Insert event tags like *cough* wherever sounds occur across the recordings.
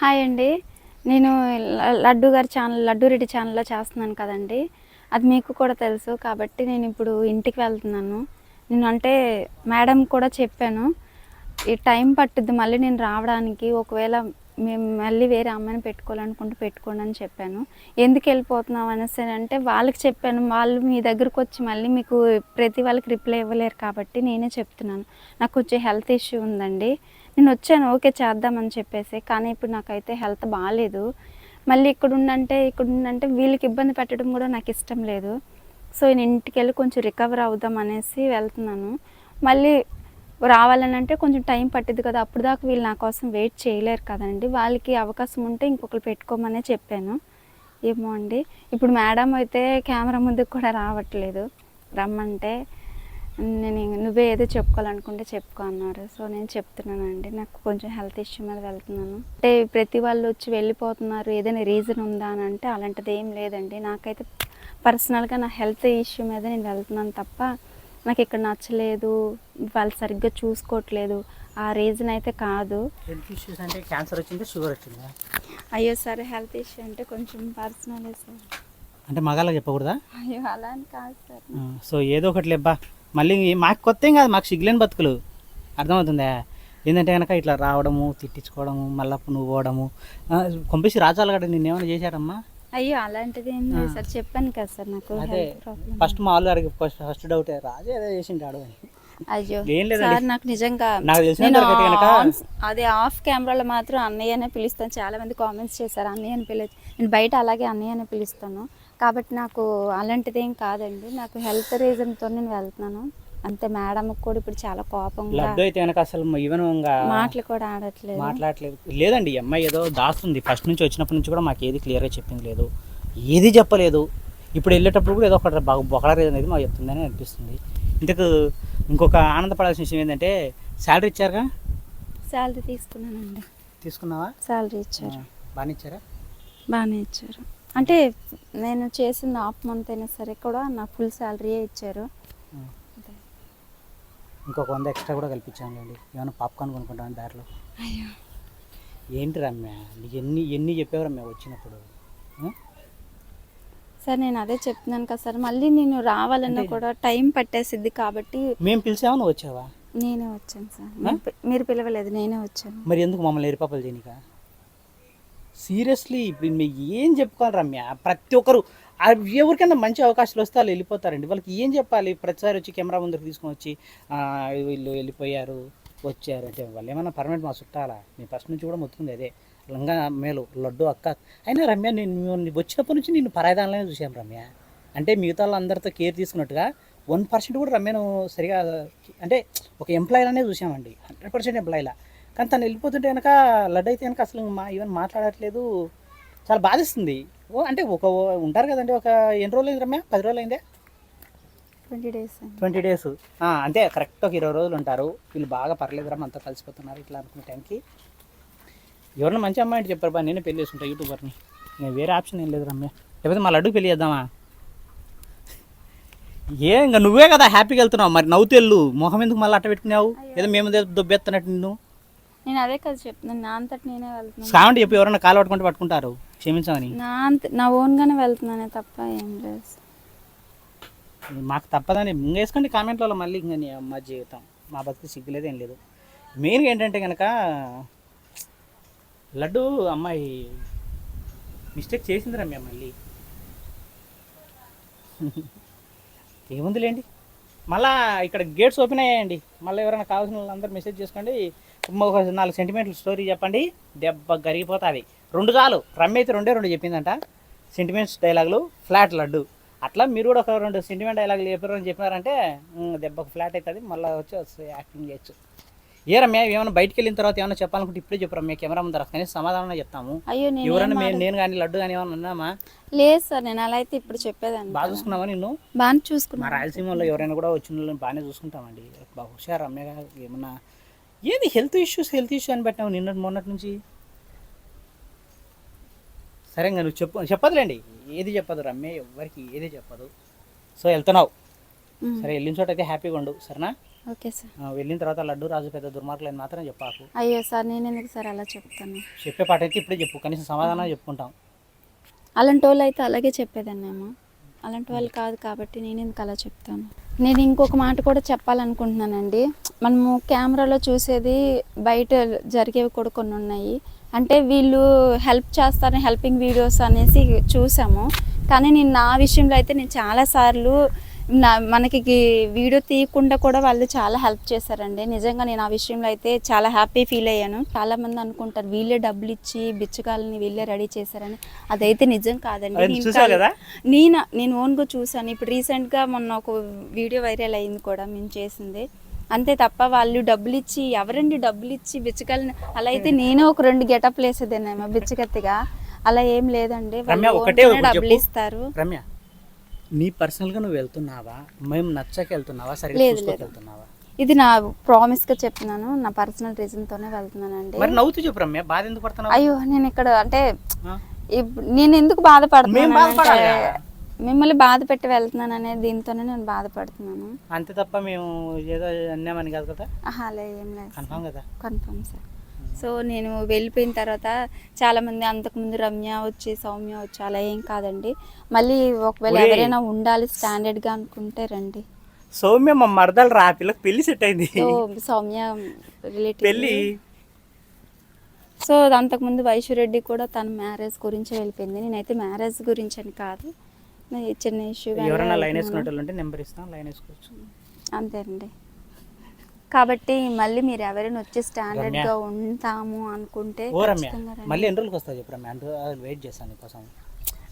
Hi అండి. నేను లడ్డు గారి ఛానల్ లడ్డు రెడ్డి ఛానల్లో చేస్తున్నాను కదండి. అది మీకు కూడా తెలుసు కాబట్టి నేను ఇప్పుడు ఇంటికి వెళ్తున్నాను. నేను అంటే మేడం కూడా చెప్పాను ఈ టైం పట్టుద్ది మళ్ళీ నేను రావడానికి. ఒకవేళ మేము మళ్ళీ వేరే అమ్మాయిని పెట్టుకోవాలనుకుంటే పెట్టుకోండి అని చెప్పాను. ఎందుకు వెళ్ళిపోతున్నాం అనేసి అంటే వాళ్ళకి చెప్పాను. వాళ్ళు మీ దగ్గరకు వచ్చి మళ్ళీ మీకు ప్రతి వాళ్ళకి రిప్లై ఇవ్వలేరు కాబట్టి నేనే చెప్తున్నాను. నాకు కొంచెం హెల్త్ ఇష్యూ ఉందండి. నేను వచ్చాను ఓకే చేద్దామని చెప్పేసి. కానీ ఇప్పుడు నాకైతే హెల్త్ బాగాలేదు మళ్ళీ ఇక్కడ ఉండంటే ఇక్కడ ఉండంటే వీళ్ళకి ఇబ్బంది పెట్టడం కూడా నాకు ఇష్టం లేదు. సో నేను ఇంటికి వెళ్ళి కొంచెం రికవర్ అవుదాం అనేసి వెళ్తున్నాను. మళ్ళీ రావాలని అంటే కొంచెం టైం పట్టింది కదా. అప్పుడు దాకా వీళ్ళు నా కోసం వెయిట్ చేయలేరు కదండి. వాళ్ళకి అవకాశం ఉంటే ఇంకొకరు పెట్టుకోమనే చెప్పాను. ఏమో అండి. ఇప్పుడు మేడం అయితే కెమెరా ముందుకు కూడా రావట్లేదు. రమ్మంటే నేను నువ్వే ఏదో చెప్పుకోవాలనుకుంటే చెప్పుకో అన్నారు. సో నేను చెప్తున్నానండి. నాకు కొంచెం హెల్త్ ఇష్యూ మీద వెళ్తున్నాను. అంటే ప్రతి వాళ్ళు వచ్చి వెళ్ళిపోతున్నారు. ఏదైనా రీజన్ ఉందా అని అంటే అలాంటిది ఏం లేదండి. నాకైతే పర్సనల్గా నా హెల్త్ ఇష్యూ మీద నేను వెళ్తున్నాను తప్ప నాకు ఇక్కడ నచ్చలేదు వాళ్ళు సరిగ్గా చూసుకోవట్లేదు ఆ రీజన్ అయితే కాదు. హెల్త్ ఇష్యూస్ అంటే క్యాన్సర్ వచ్చిందా షుగర్ వచ్చిందా? అయ్యో సరే హెల్త్ ఇష్యూ అంటే కొంచెం పర్సనల్ సార్ అంటే మగాళ్ళకి చెప్పకూడదా? అయ్యో అలా అని కాదు సార్. సో ఏదో ఒకటి లేబ్బా. మళ్ళీ మాకు కొత్త ఏం కాదు మాకు సిగ్గులేని బతుకులు. అర్థమవుతుందా? ఏంటంటే కనుక ఇట్లా రావడము తిట్టించుకోవడము మళ్ళీ నువ్వు పోవడము. కొంపేసి రాజాలు గడ నిన్నేమైనా చేశారమ్మా? అయ్యో అలాంటిది ఏం లేదు సార్. చెప్పాను కదా సార్ నాకు అదే హెల్త్ ప్రాబ్లం ఫస్ట్ మా వాళ్ళు అడిగి ఫస్ట్ ఫస్ట్ డౌట్ రాజా ఏదో చేసింటాడు అని. అయ్యో ఏం లేదండి. సార్ నాకు నిజంగా నాకు తెలిసినంత నేను వరకు అయితే కనుక ఆన్- అదే ఆఫ్ కెమెరాలో మాత్రం అన్నయ్య అనే పిలుస్తాను. చాలా మంది కామెంట్స్ చేశారు అన్నయ్య అని పిలి నేను బయట అలాగే అన్నయ్య అని పిలుస్తాను. కాబట్టి నాకు అలాంటిది ఏం కాదండి. నాకు హెల్త్ రీజన్తో నేను వెళ్తున్నాను. అంతే మేడంకి కూడా ఇప్పుడు చాలా కోపంగా అయితే కనుక అసలు ఈవెన్ మాటలు కూడా ఆడట్లేదు. మాట్లాడలేదు లేదండి ఈ అమ్మాయి ఏదో దాస్తుంది. ఫస్ట్ నుంచి వచ్చినప్పటి నుంచి కూడా మాకు ఏది క్లియర్గా చెప్పింది లేదు. ఏది చెప్పలేదు. ఇప్పుడు వెళ్ళేటప్పుడు కూడా ఏదో ఒకటి బాగా బొకడలేదు అనేది మాకు చెప్తుందని అనిపిస్తుంది. ఇంతకు ఇంకొక ఆనందపడాల్సిన విషయం ఏంటంటే శాలరీ ఇచ్చారుగా? శాలరీ తీసుకున్నానండి. తీసుకున్నావా? శాలరీ ఇచ్చారు. బాగా ఇచ్చారా? బాగానే ఇచ్చారు. అంటే నేను చేసిన హాఫ్ మంత్ అయినా సరే కూడా నా ఫుల్ శాలరీయే ఇచ్చారు. ఇంకొక వంద ఎక్స్ట్రా కూడా కల్పించానులేండి. ఏమైనా పాప్కార్న్ కొనుక్కుంటాను దారిలో? అయ్యో. ఏంటి రమ్య? నీకు ఎన్ని ఎన్ని చెప్పావు రమ్య వచ్చినప్పుడు? ఆ? సార్ నేను అదే చెప్తున్నాను కదా సార్. మళ్ళీ నేను రావాలన్నా కూడా టైం పట్టేసిద్ది కాబట్టి మేము పిలిచావా? నువ్వు వచ్చావా? నేనే వచ్చాను సార్. మీరు పి- మీరు పిలవలేదు నేనే వచ్చాను. మరి ఎందుకు మమ్మల్ని ఎరిపాపలు చేయనిక? సీరియస్లీ ఇప్పుడు మీకు ఏం చెప్పుకోవాలి రమ్య? ప్రతి ఒక్కరు ఎవరికైనా మంచి అవకాశాలు వస్తే వాళ్ళు వెళ్ళిపోతారండి. వాళ్ళకి ఏం చెప్పాలి? ప్రతిసారి వచ్చి కెమెరా ముందుకు తీసుకొని వచ్చి వీళ్ళు వెళ్ళిపోయారు వచ్చారు. అంటే వాళ్ళు ఏమైనా పర్మనెంట్ మా చుట్టాలా? మీ ఫస్ట్ నుంచి కూడా మొత్తుంది అదే. లంగా మేలు లడ్డు అక్క. అయినా రమ్య నేను వచ్చినప్పటి నుంచి నేను పరాయిదానిలోనే చూసాను రమ్య. అంటే మిగతా వాళ్ళందరితో కేర్ తీసుకున్నట్టుగా వన్ పర్సెంట్ కూడా రమ్యను సరిగా అంటే ఒక ఎంప్లాయీలనే చూసామండి హండ్రెడ్ పర్సెంట్ ఎంప్లాయీలా. కానీ తను వెళ్ళిపోతుంటే కనుక లడ్డు అయితే కనుక అసలు మా ఈవెన్ మాట్లాడట్లేదు. చాలా బాధిస్తుంది. ఓ అంటే ఒక ఉంటారు కదండి ఒక ఎన్ని రోజులు అయింది రమ్య? పది రోజులు అయిందే? Twenty days twenty days. అంతే కరెక్ట్ ఒక ఇరవై రోజులు ఉంటారు. వీళ్ళు బాగా పర్లేదు రమ్మ అంతా కలిసిపోతున్నారు ఇట్లా అనుకునే టైంకి. ఎవరన్నా మంచి అమ్మాయి అంటే చెప్పారు బా నేనే పెళ్ళి చేసుకుంటా యూట్యూబర్ని. నేను వేరే ఆప్షన్ ఏం లేదు రమ్య. లేకపోతే మా లడ్డు పెళ్ళి చేద్దామా? ఏ ఇంకా నువ్వే కదా హ్యాపీగా వెళ్తున్నావు. మరి నవ్వుతూ వెళ్ళు మొహం ఎందుకు మళ్ళీ అట్ట పెట్టుకున్నావు? ఏదో మేము దొబ్బెత్తనట్టు నిన్ను. నేను అదే కదా చెప్తున్నాను నా అంతటి నేనే వెళ్తున్నాను. కావండి చెప్పి ఎవరైనా కాలు పట్టుకుంటే పట్టుకుంటారు. క్షమించమని. నా అంత నా ఓన్గానే వెళ్తున్నానే తప్ప ఏం లేదు. మాకు తప్పదని ఇంక వేసుకోండి కామెంట్లలో మళ్ళీ ఇంకా నీ అమ్మ జీవితం. మా బతుకు సిగ్గులేదు ఏం లేదు. మెయిన్గా ఏంటంటే కనుక లడ్డు అమ్మాయి మిస్టేక్ చేసిందిరా మేము మళ్ళీ. ఏముందిలేండి? మళ్ళా ఇక్కడ గేట్స్ ఓపెన్ అయ్యాయండి. మళ్ళీ ఎవరైనా కావాల్సిన వాళ్ళందరూ మెసేజ్ చేసుకోండి. ఒక నాలుగు సెంటిమెంటల్ స్టోరీ చెప్పండి. దెబ్బ గరిగిపోతుంది. రెండు చాలు రమ్య అయితే రెండే రెండు చెప్పిందంట. సెంటిమెంట్స్ డైలాగులు ఫ్లాట్ లడ్డు. అట్లా మీరు కూడా ఒక రెండు సెంటిమెంట్ డైలాగులు చెప్పారు అని చెప్పినారంటే దెబ్బకు ఫ్లాట్ అవుతుంది. మళ్ళీ వచ్చి యాక్టింగ్ చేయొచ్చు. ఏ రమ్య ఏమైనా బయటికి వెళ్ళిన తర్వాత ఏమైనా చెప్పాలనుకుంటే ఇప్పుడే చెప్పు రమ్య కెమెరా ముందర. కనీసం సమాధానం చెప్తాము. అయ్యో నేను ఎవరైనా మే- నేను కానీ లడ్డు కానీ ఏమైనా ఉన్నామా? లేదు సార్ నేను అలా అయితే ఇప్పుడు చెప్పేదాన్ని బాగా చూసుకున్నావా నిన్ను? బాగా మా చూసుకున్నాను రాయలసీమలో ఎవరైనా కూడా వచ్చిన బాగానే చూసుకుంటామండి. బహుశా రమ్య గారు ఏమన్నా ఏది హెల్త్ ఇష్యూస్ హెల్త్ ఇష్యూ అని పెట్టావు నిన్నటి మొన్నటి నుంచి? సరే ఇంకా నువ్వు చెప్పు చెప్పదులేండి. ఏది చెప్పదు రమ్య ఎవ్వరికి ఏది చెప్పదు. సో వెళ్తున్నావు. సరే వెళ్ళిన చోట అయితే హ్యాపీగా ఉండు సరేనా? Okay sir. వెళ్ళిన తర్వాత లడ్డు రాజు పెద్ద దుర్మార్గులని మాత్రం చెప్పాకు. అయ్యో సార్ నేను ఎందుకు సార్ అలా చెప్తాను? చెప్పే పాట అయితే ఇప్పుడే చెప్పు కనీసం సమాధానం చెప్పుకుంటాం. అలాంటి వాళ్ళు అయితే అలాగే చెప్పేదాన్నేమో అలాంటి వాళ్ళు కాదు కాబట్టి నేను ఎందుకు అలా చెప్తాను? నేను ఇంకొక మాట కూడా చెప్పాలనుకుంటున్నానండి. మనము కెమెరాలో చూసేది బయట జరిగేవి కూడా కొన్ని ఉన్నాయి. అంటే వీళ్ళు హెల్ప్ చేస్తారని హెల్పింగ్ వీడియోస్ అనేసి చూసాము. కానీ నేను నా విషయంలో అయితే నేను చాలాసార్లు నా మనకి వీడియో తీయకుండా కూడా వాళ్ళు చాలా హెల్ప్ చేశారండి. నిజంగా నేను ఆ విషయంలో అయితే చాలా హ్యాపీ ఫీల్ అయ్యాను. చాలా మంది అనుకుంటారు వీళ్ళే డబ్బులు ఇచ్చి బిచ్చగాళ్ళని వీళ్ళే రెడీ చేశారని. అదైతే నిజం కాదండి. నేను? నేను ఓన్గా చూసాను ఇప్పుడు రీసెంట్గా మొన్న ఒక వీడియో వైరల్ అయింది కూడా మేము చేసింది. అంతే తప్ప వాళ్ళు డబ్బులు ఇచ్చి ఎవరండి డబ్బులు ఇచ్చి బిచ్చగాళ్ళని? అలా అయితే నేను ఒక రెండు గెటప్లు వేసేదేనేమో బిచ్చగత్తిగా. అలా ఏం లేదండి. వాళ్ళు డబ్బులు. ఇస్తారు. రమ్య నీ పర్సనల్గా నువ్వు వెళ్తున్నావా? మేము నచ్చక వెళ్తున్నావా? లేదు. వెళ్తున్నావా? ఇది నా ప్రామిస్గా చెప్తున్నాను నా పర్సనల్ రీజన్ తోనే వెళ్తున్నానండి. మరి నవ్వుతూ చెప్పు రమ్య. బాధ ఎందుకు పడుతున్నావు? అయ్యో నేను ఇక్కడ అంటే నేను ఎందుకు బాధపడుతున్నాను. మిమ్మల్ని బాధ పెట్టి వెళ్తున్నాను అనేది దీంతోనే నేను బాధపడుతున్నాను. అంతే తప్ప మేము ఏదో అన్నామని కాదు కదా? అలా ఏం లేదు కన్ఫామ్ కదా? Confirm sir. సో నేను వెళ్ళిపోయిన తర్వాత చాలామంది అంతకుముందు రమ్య వచ్చి సౌమ్య వచ్చి అలా ఏం కాదండి. మళ్ళీ ఒకవేళ. ఎవరైనా ఉండాలి స్టాండర్డ్గా అనుకుంటే రండి. సౌమ్య మా మరదలు రా పిల్లకి పెళ్ళి సెట్ అయింది. సో సౌమ్య రిలేటివ్ పెళ్ళి. సో అంతకుముందు వైశ్వరెడ్డి కూడా తన మ్యారేజ్ గురించి వెళ్ళిపోయింది. నేనైతే మ్యారేజ్ గురించి అని కాదు. చిన్న ఇష్యూ ఎవరైనా లైన్ వేసుకునేటోళ్ళు ఉంటే నెంబర్ ఇస్తాం లైన్ వేసుకోవచ్చు. అంతేనండి కాబట్టి మళ్ళీ మీరు ఎవరైనా వచ్చి స్టాండర్డ్గా ఉంటాము అనుకుంటే. మళ్ళీ ఎన్ని రోజులకి చెప్పు వెయిట్ చేస్తాను నీకోసం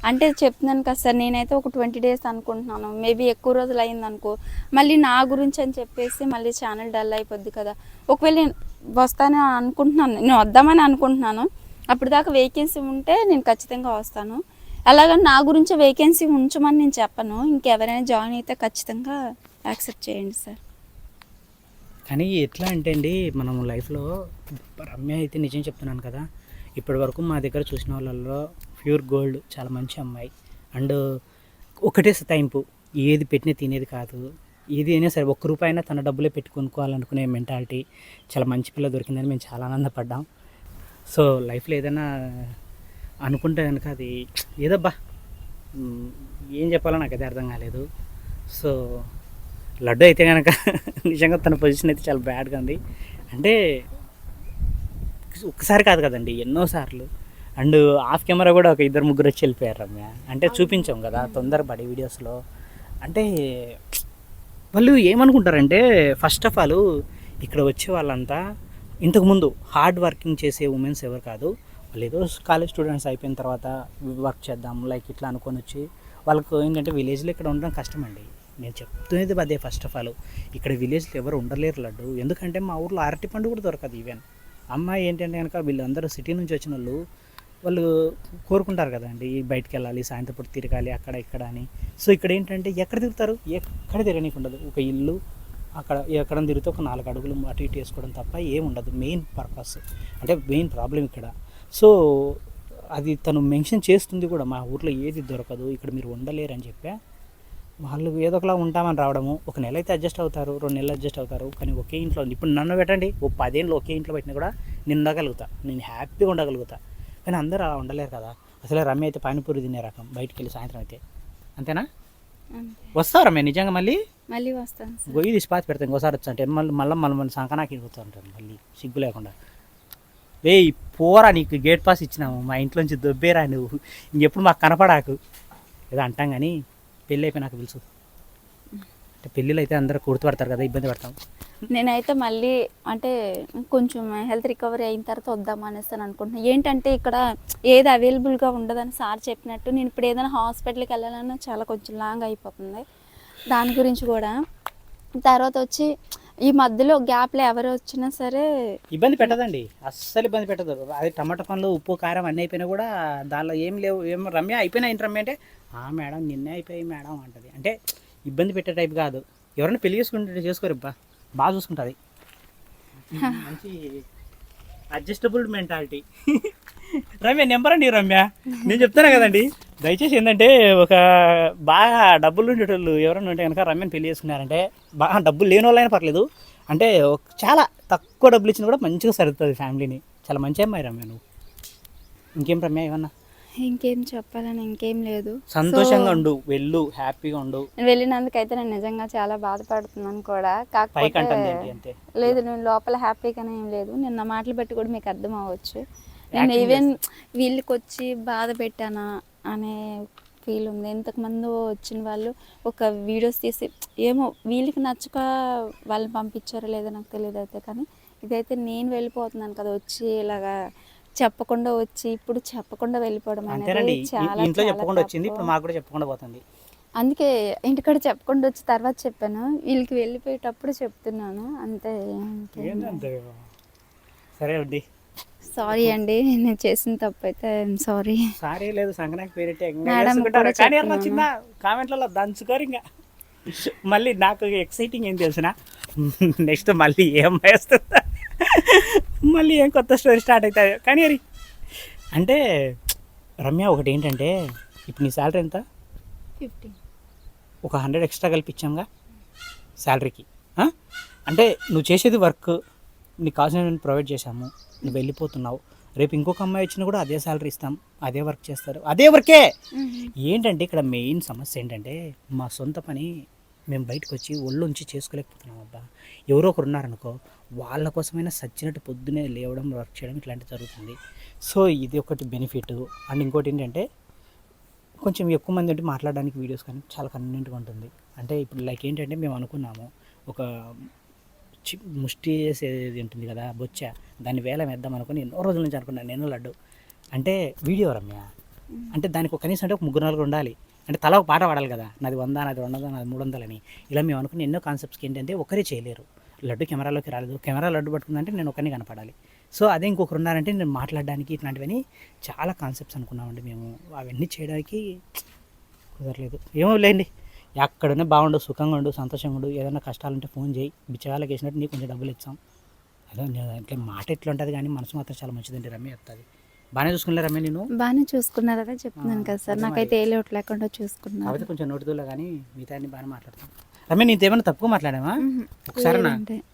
అంటే చెప్తున్నాను కదా సార్ నేనైతే ఒక ట్వంటీ డేస్ అనుకుంటున్నాను. మేబీ ఎక్కువ రోజులు అయింది అనుకో. మళ్ళీ నా గురించి అని చెప్పేసి మళ్ళీ ఛానల్ డల్ అయిపోద్ది కదా. ఒకవేళ నేను వస్తానని అనుకుంటున్నాను నేను వద్దామని అనుకుంటున్నాను. అప్పుడు దాకా వేకెన్సీ ఉంటే నేను ఖచ్చితంగా వస్తాను. అలాగని నా గురించి వేకెన్సీ ఉంచమని నేను చెప్పను. ఇంకెవరైనా జాయిన్ అయితే ఖచ్చితంగా యాక్సెప్ట్ చేయండి సార్. కానీ ఎట్లా అంటే అండి మనం లైఫ్లో రమ్య అయితే నిజం చెప్తున్నాను కదా. ఇప్పటి వరకు మా దగ్గర చూసిన వాళ్ళల్లో ప్యూర్ గోల్డ్ చాలా మంచి అమ్మాయి. అండ్ ఒకటే సతాయింపు ఏది పెట్టినా తినేది కాదు. ఏది అయినా సరే ఒక్క రూపాయి అయినా తన డబ్బులే పెట్టి కొనుక్కోవాలనుకునే మెంటాలిటీ చాలా మంచి పిల్ల దొరికిందని మేము చాలా ఆనందపడ్డాం సో లైఫ్లో ఏదైనా అనుకుంటే కనుక అది ఏదబ్బా ఏం చెప్పాలో నాకు అదే అర్థం కాలేదు. సో లడ్డు అయితే కనుక నిజంగా తన పొజిషన్ అయితే చాలా బ్యాడ్గా ఉంది. అంటే ఒక్కసారి కాదు కదండి ఎన్నోసార్లు అండ్ ఆఫ్ కెమెరా కూడా ఒక ఇద్దరు ముగ్గురు వచ్చి వెళ్ళిపోయారు రమ్య. అంటే చూపించాం కదా తొందరపడి వీడియోస్లో. అంటే వాళ్ళు ఏమనుకుంటారంటే ఫస్ట్ ఆఫ్ ఆల్ ఇక్కడ వచ్చే వాళ్ళంతా ఇంతకుముందు హార్డ్ వర్కింగ్ చేసే ఉమెన్స్ ఎవరు కాదు. వాళ్ళు ఏదో కాలేజ్ స్టూడెంట్స్ అయిపోయిన తర్వాత వర్క్ చేద్దాం లైక్ ఇట్లా అనుకొని వచ్చి వాళ్ళకు ఏంటంటే విలేజ్లో ఇక్కడ ఉండడం కష్టమండి. నేను చెప్తున్నది అదే ఫస్ట్ ఆఫ్ ఆల్ ఇక్కడ విలేజ్లో ఎవరు ఉండలేరు లడ్డు. ఎందుకంటే మా ఊర్లో అరటి పండు కూడా దొరకదు ఈవెన్ అమ్మాయి ఏంటంటే కనుక వీళ్ళందరూ సిటీ నుంచి వచ్చిన వాళ్ళు వాళ్ళు కోరుకుంటారు కదండి బయటికి వెళ్ళాలి సాయంత్రం పూట తిరగాలి అక్కడ ఇక్కడ అని. సో ఇక్కడ ఏంటంటే ఎక్కడ తిరుగుతారు? ఎక్కడ తిరగనీకి ఉండదు. ఒక ఇల్లు అక్కడ ఎక్కడ తిరిగితే ఒక నాలుగు అడుగులు అటు ఇటు వేసుకోవడం తప్ప ఏముండదు మెయిన్ పర్పస్ అంటే మెయిన్ ప్రాబ్లం ఇక్కడ. సో అది తను మెన్షన్ చేస్తుంది కూడా. మా ఊర్లో ఏది దొరకదు ఇక్కడ మీరు ఉండలేరు అని చెప్పా. వాళ్ళు ఏదో ఒకలా ఉంటామని రావడము. ఒక నెల అయితే అడ్జస్ట్ అవుతారు రెండు నెలలు అడ్జస్ట్ అవుతారు. కానీ ఒకే ఇంట్లో ఇప్పుడు నన్ను పెట్టండి ఓ పదేళ్ళు ఒకే ఇంట్లో పెట్టినా కూడా నేను ఉండగలుగుతా. నేను హ్యాపీగా ఉండగలుగుతా. కానీ అందరూ అలా ఉండలేరు కదా. అసలే రమ్య అయితే పానీపూరి తినే రకం. బయటికి వెళ్ళి సాయంత్రం అయితే. అంతేనా? అంతే. వస్తావు రమ్య నిజంగా మళ్ళీ? మళ్ళీ వస్తాను గొయ్యి తీసి పాతి పెడతాను ఇంకోసారి వచ్చా అంటే మళ్ళీ మళ్ళీ మళ్ళీ మళ్ళీ సంకనాకి పోతూ ఉంటాను మళ్ళీ సిగ్గు లేకుండా. వేయ్ పోరా నీకు గేట్ పాస్ ఇచ్చినాము. మా ఇంట్లోంచి దొబ్బేరా నువ్వు. ఇంకెప్పుడు మాకు కనపడాకు. ఏదో అంటాం కానీ పెళ్ళి అయిపోయినాక పిలుచు అంటే పెళ్ళిళ్ళు అయితే అందరూ గుర్తుపడతారు కదా ఇబ్బంది పడతాం. నేనైతే మళ్ళీ అంటే కొంచెం హెల్త్ రికవరీ అయిన తర్వాత వద్దాం అనేసి అని అనుకుంటున్నాను ఏంటంటే ఇక్కడ ఏది అవైలబుల్గా ఉండదని సార్ చెప్పినట్టు నేను ఇప్పుడు ఏదైనా హాస్పిటల్కి వెళ్ళాలన్నా చాలా కొంచెం లాంగ్ అయిపోతుంది. దాని గురించి కూడా. తర్వాత వచ్చి ఈ మధ్యలో గ్యాప్లో ఎవరు వచ్చినా సరే ఇబ్బంది పెట్టదండి. అస్సలు ఇబ్బంది పెట్టదు. అది టమాటా పండ్లు ఉప్పు కారం అన్నీ అయిపోయినా కూడా దానిలో ఏం లేవు. ఏం రమ్య అయిపోయినా ఏంటి రమ్య అంటే ఆ మేడం నిన్నే అయిపోయి మేడం అంటది. అంటే ఇబ్బంది పెట్టే టైప్ కాదు. ఎవరైనా పెళ్ళి చేసుకుంటే చేసుకోరబ్బా. బాగా చూసుకుంటుంది. మంచి అడ్జస్టబుల్ మెంటాలిటీ *laughs* రమ్య నెంబర్ అండి రమ్య. నేను చెప్తాను కదండి. దయచేసి ఏంటంటే ఒక బాగా డబ్బులు ఉండేటోళ్ళు ఎవరైనా ఉంటే కనుక రమ్యని పెళ్ళి చేసుకున్నారంటే బాగా డబ్బులు లేని వాళ్ళైనా పర్లేదు. అంటే చాలా తక్కువ డబ్బులు ఇచ్చినా కూడా మంచిగా సరుతుంది ఫ్యామిలీని. చాలా మంచి అమ్మాయి రమ్య నువ్వు. ఇంకేం రమ్య ఏమన్నా? ఇంకేం చెప్పాలని ఇంకేం లేదు. సంతోషంగా ఉండు వెళ్ళు హ్యాపీగా ఉండు. నేను వెళ్ళినందుకైతే నేను నిజంగా చాలా బాధపడుతున్నాను కూడా. కాకపోతే లేదు నేను లోపల హ్యాపీగానే ఏం లేదు. నేను నా మాటలు బట్టి కూడా మీకు అర్థం అవ్వచ్చు. నేను ఈవెన్ వీళ్ళకి వచ్చి బాధ పెట్టానా అనే ఫీల్ ఉంది. ఇంతకుముందు వచ్చిన వాళ్ళు ఒక వీడియోస్ తీసి ఏమో వీళ్ళకి నచ్చక వాళ్ళు పంపించారో లేదో నాకు తెలియదు అయితే కానీ ఇదైతే నేను వెళ్ళిపోతున్నాను కదా వచ్చి ఇలాగా చెప్పకుండా వచ్చి ఇప్పుడు చెప్పకుండా వెళ్ళిపోవడం అనేది చాలా ఇంట్లో చెప్పకుండా వచ్చింది. ఇప్పుడు మాకు కూడా చెప్పకుండా పోతుంది. అందుకే ఇంటికాడ చెప్పకుండా వచ్చి తర్వాత చెప్పాను. వీళ్ళకి వెళ్ళిపోయేటప్పుడు చెప్తున్నాను. అంతే సరే అండి. సారీ అండి నేను చేసిన తప్పు అయితే సారీ. సారీ లేదు సంక్రాంతి పేరెట్టే మేడం కూడా కానీ అన్న. చిన్న కామెంట్లలో దంచుకోరు ఇంకా. మళ్ళీ నాకు ఎక్సైటింగ్ ఏం తెలిసిన? నెక్స్ట్ మళ్ళీ ఏం వేస్తుందా? మళ్ళీ ఏం కొత్త స్టోరీ స్టార్ట్ అవుతుంది కానీ అది అంటే రమ్య ఒకటి ఏంటంటే ఇప్పుడు నీ శాలరీ ఎంత? ఫిఫ్టీ. ఒక హండ్రెడ్ ఎక్స్ట్రా కల్పించాంగా శాలరీకి? అంటే నువ్వు చేసేది వర్క్ నీకు కావాల్సిన ప్రొవైడ్ చేశాము నువ్వు వెళ్ళిపోతున్నావు. రేపు ఇంకొక అమ్మాయి వచ్చినా కూడా అదే శాలరీ ఇస్తాం అదే వర్క్ చేస్తారు. అదే వర్కే! ఏంటంటే ఇక్కడ మెయిన్ సమస్య ఏంటంటే మా సొంత పని మేము బయటకు వచ్చి ఒళ్ళుంచి చేసుకోలేకపోతున్నాం అబ్బా. ఎవరో ఒకరు ఉన్నారనుకో వాళ్ళ కోసమైనా సచ్చినట్టు పొద్దునే లేవడం వర్క్ చేయడం ఇట్లాంటివి జరుగుతుంది. సో ఇది ఒకటి బెనిఫిట్. అండ్ ఇంకోటి ఏంటంటే కొంచెం ఎక్కువ మంది ఉంటే మాట్లాడడానికి వీడియోస్ కానీ చాలా కన్వీనియంట్గా ఉంటుంది. అంటే ఇప్పుడు లైక్ ఏంటంటే మేము అనుకున్నాము ఒక చి- ముష్టి చేసేది ఉంటుంది కదా బొచ్చ. దాన్ని వేలం వేద్దాం అనుకుని ఎన్నో రోజుల నుంచి అనుకున్నాను నేను లడ్డు. అంటే వీడియో రమ్య. అంటే దానికి ఒక కనీసం అంటే ఒక ముగ్గురు నలుగురు ఉండాలి. అంటే తల ఒక పాట పాడాలి కదా నాది వంద నాది రెండు వందలు నాది మూడు వందలని. ఇలా మేము అనుకున్న ఎన్నో కాన్సెప్ట్స్కి ఏంటంటే ఒకరే చేయలేరు. లడ్డు కెమెరాలోకి రాలేదు. కెమెరా లడ్డు పట్టుకుందంటే నేను ఒకరిని కనపడాలి. సో అదే ఇంకొకరు ఉన్నారంటే నేను మాట్లాడడానికి ఇట్లాంటివన్నీ చాలా కాన్సెప్ట్స్ అనుకున్నామండి మేము. అవన్నీ చేయడానికి కుదరలేదు. ఏమో లేండి. ఎక్కడున్నా బాగుండు సుఖంగా ఉండు సంతోషంగా ఉండు ఏదైనా కష్టాలుంటే ఫోన్ చేయి. బిచ్చగాళ్ళకి వేసినట్టు నీకు కొంచెం డబ్బులు ఇచ్చాం అదే నేను అంటే మాట ఎట్లా ఉంటుంది కానీ మనసు మాత్రం చాలా మంచిదండి రమ్య చెప్తుంది. బాగానే చూసుకున్నా రమ్య నేను బాగానే చూసుకున్నారనే చెప్తున్నాను కదా సార్. అదే నాకైతే ఏ లోటు లేకుండా చూసుకున్నారు కాకపోతే కొంచెం నోటిదోలే కానీ మిగతా అన్ని బాగానే మాట్లాడతాం. రమ్య నీతో ఏమైనా తప్పుగా మాట్లాడామా ఒకసారి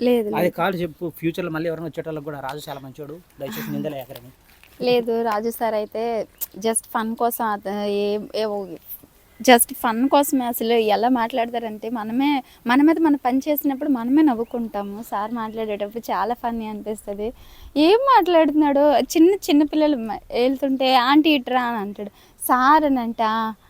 లేదు అది కాల్ చెప్పు. ఫ్యూచర్లో మళ్ళీ ఎవరైనా వచ్చేటోళ్ళకి కూడా రాజు చాలా మంచోడు. దయచేసి నిందలే ఎకరని లేదు రాజు సార్ అయితే జస్ట్ ఫన్ కోసం ఏ జస్ట్ ఫన్ కోసమే అసలు ఎలా మాట్లాడతారంటే మనమే మన మీద మనం పని చేసినప్పుడు మనమే నవ్వుకుంటాము. సార్ మాట్లాడేటప్పుడు చాలా ఫన్నీ అనిపిస్తుంది. ఏం మాట్లాడుతున్నాడు చిన్న చిన్న పిల్లలు వెళ్తుంటే ఆంటీ ఇట్రా అని అంటాడు. సార్ అని అంట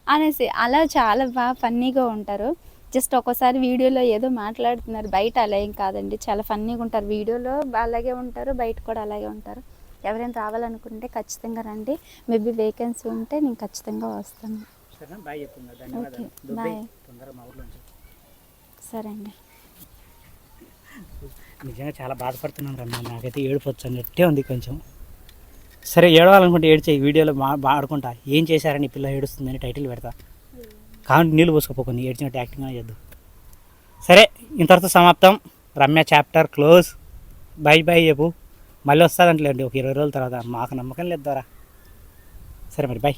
అనేసి అలా చాలా బాగా ఫన్నీగా ఉంటారు. జస్ట్ ఒక్కోసారి వీడియోలో ఏదో మాట్లాడుతున్నారు. బయట అలా ఏం కాదండి. చాలా ఫన్నీగా ఉంటారు. వీడియోలో అలాగే ఉంటారు. బయట కూడా అలాగే ఉంటారు. ఎవరైనా రావాలనుకుంటే ఖచ్చితంగా రండి. మేబీ వేకెన్సీ ఉంటే నేను ఖచ్చితంగా వస్తాను. సరేనా బాయ్ చెప్తున్నా. ధన్యవాదాలు. Okay, Dubai bye. తొందరగా మా ఊర్లోంచి. సరే అండి నిజంగా చాలా బాధపడుతున్నాను రమ్య నాకైతే ఏడుపు వచ్చినట్టే ఉంది కొంచెం. సరే ఏడవాలనుకుంటే ఏడ్చే. వీడియోలో మా ఆడుకుంటా. ఏం చేశారని పిల్ల ఏడుస్తుందని టైటిల్ పెడతా. కాబట్టి నీళ్ళు పోసుకోపోకుంది ఏడ్చినట్టు యాక్టింగ్ చేద్దు. సరే ఇంతవరకు సమాప్తం. Ramya chapter close. Bye bye చెప్పు. మళ్ళీ వస్తుందంటలేండి. ఒక ఇరవై రోజుల తర్వాత. మాకు నమ్మకం లేదు ద్వారా. సరే మరి బై